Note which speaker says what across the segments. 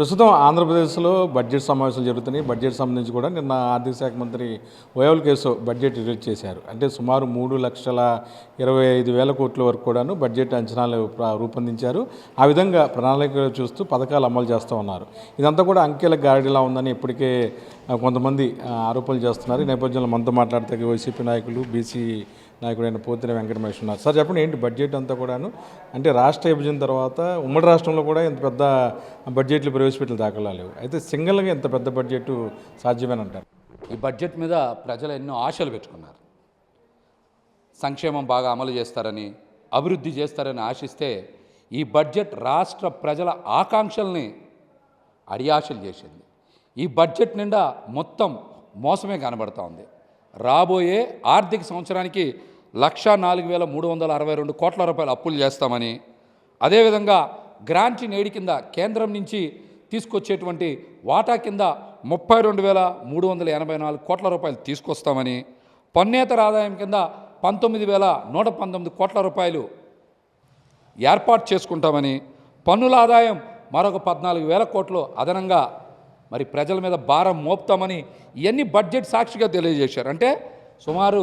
Speaker 1: ప్రస్తుతం ఆంధ్రప్రదేశ్లో బడ్జెట్ సమావేశాలు జరుగుతున్నాయి. బడ్జెట్ సంబంధించి కూడా నిన్న ఆర్థిక శాఖ మంత్రి వయోల్ కేసు బడ్జెట్ రిలీజ్ చేశారు. అంటే సుమారు మూడు లక్షల ఇరవై ఐదు వేల కోట్ల వరకు కూడాను బడ్జెట్ అంచనాలు రూపొందించారు. ఆ విధంగా ప్రణాళికలు చూస్తూ పథకాలు అమలు చేస్తూ ఉన్నారు. ఇదంతా కూడా అంకెల గాడిలా ఉందని ఇప్పటికే కొంతమంది ఆరోపణలు చేస్తున్నారు. ఈ నేపథ్యంలో మనతో మాట్లాడితే వైసీపీ నాయకులు బీసీ నాయకుడైన పోతిన వెంకటమేష్ ఉన్నారు. సార్ చెప్పండి ఏంటి బడ్జెట్ అంతా కూడాను? అంటే రాష్ట్ర విభజన తర్వాత ఉమ్మడి రాష్ట్రంలో కూడా ఇంత పెద్ద బడ్జెట్లు ప్రవేశపెట్టిన దాఖలా లేవు. అయితే సింగిల్గా ఇంత పెద్ద బడ్జెట్ సాధ్యమేనంటారు?
Speaker 2: ఈ బడ్జెట్ మీద ప్రజలు ఎన్నో ఆశలు పెట్టుకున్నారు. సంక్షేమం బాగా అమలు చేస్తారని అభివృద్ధి చేస్తారని ఆశిస్తే ఈ బడ్జెట్ రాష్ట్ర ప్రజల ఆకాంక్షల్ని అడియాశలు చేసింది. ఈ బడ్జెట్ నిండా మొత్తం మోసమే కనబడతా ఉంది. రాబోయే ఆర్థిక సంవత్సరానికి లక్షా నాలుగు వేల మూడు వందల అరవై రెండు కోట్ల రూపాయలు అప్పులు చేస్తామని అదేవిధంగా గ్రాంట్ నేడి కింద కేంద్రం నుంచి తీసుకొచ్చేటువంటి వాటా కింద ముప్పై రెండు వేల మూడు వందల ఎనభై నాలుగు కోట్ల రూపాయలు తీసుకొస్తామని పన్నేతర ఆదాయం కింద పంతొమ్మిది వేల నూట పంతొమ్మిది కోట్ల రూపాయలు ఏర్పాటు చేసుకుంటామని పన్నుల ఆదాయం మరొక పద్నాలుగు వేల కోట్లు అదనంగా మరి ప్రజల మీద భారం మోపుతామని ఇవన్నీ బడ్జెట్ సాక్షిగా తెలియజేశారు. అంటే సుమారు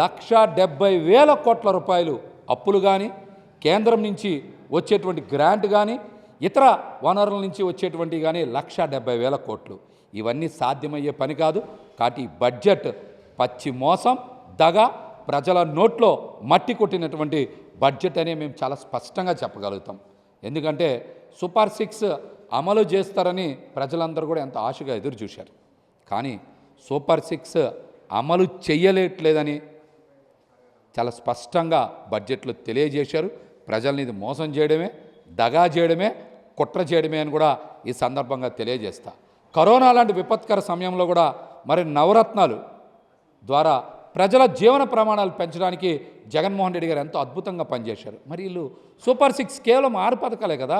Speaker 2: లక్ష డెబ్బై వేల కోట్ల రూపాయలు అప్పులు కానీ కేంద్రం నుంచి వచ్చేటువంటి గ్రాంట్ కానీ ఇతర వనరుల నుంచి వచ్చేటువంటి కానీ లక్ష డెబ్బై వేల కోట్లు. ఇవన్నీ సాధ్యమయ్యే పని కాదు. కాబట్టి బడ్జెట్ పచ్చి మోసం దగ ప్రజల నోట్లో మట్టి కొట్టినటువంటి బడ్జెట్ అనే మేము చాలా స్పష్టంగా చెప్పగలుగుతాం. ఎందుకంటే సూపర్ సిక్స్ అమలు చేస్తారని ప్రజలందరూ కూడా ఎంత ఆశగా ఎదురు చూశారు. కానీ సూపర్ సిక్స్ అమలు చేయలేట్లేదని చాలా స్పష్టంగా బడ్జెట్లో తెలియజేశారు. ప్రజల్ని ఇది మోసం చేయడమే దగా చేయడమే కుట్ర చేయడమే అని కూడా ఈ సందర్భంగా తెలియజేస్తా. కరోనా లాంటి విపత్కర సమయంలో కూడా మరి నవరత్నాలు ద్వారా ప్రజల జీవన ప్రమాణాలు పెంచడానికి జగన్మోహన్ రెడ్డి గారు ఎంతో అద్భుతంగా పనిచేశారు. మరి వీళ్ళు సూపర్ సిక్స్ కేవలం ఆరు పథకాలే కదా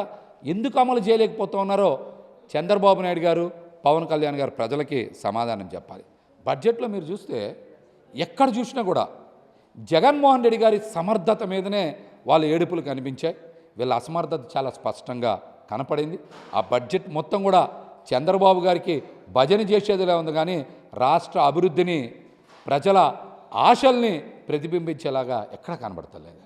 Speaker 2: ఎందుకు అమలు చేయలేకపోతూ ఉన్నారో చంద్రబాబు నాయుడు గారు పవన్ కళ్యాణ్ గారు ప్రజలకి సమాధానం చెప్పాలి. బడ్జెట్లో మీరు చూస్తే ఎక్కడ చూసినా కూడా జగన్మోహన్ రెడ్డి గారి సమర్థత మీదనే వాళ్ళ ఏడుపులు కనిపించాయి. వీళ్ళ అసమర్థత చాలా స్పష్టంగా కనపడింది. ఆ బడ్జెట్ మొత్తం కూడా చంద్రబాబు గారికి భజన చేసేదిలా ఉంది కానీ రాష్ట్ర అభివృద్ధిని ప్రజల ఆశల్ని ప్రతిబింబించేలాగా ఎక్కడ కనబడతలేదు.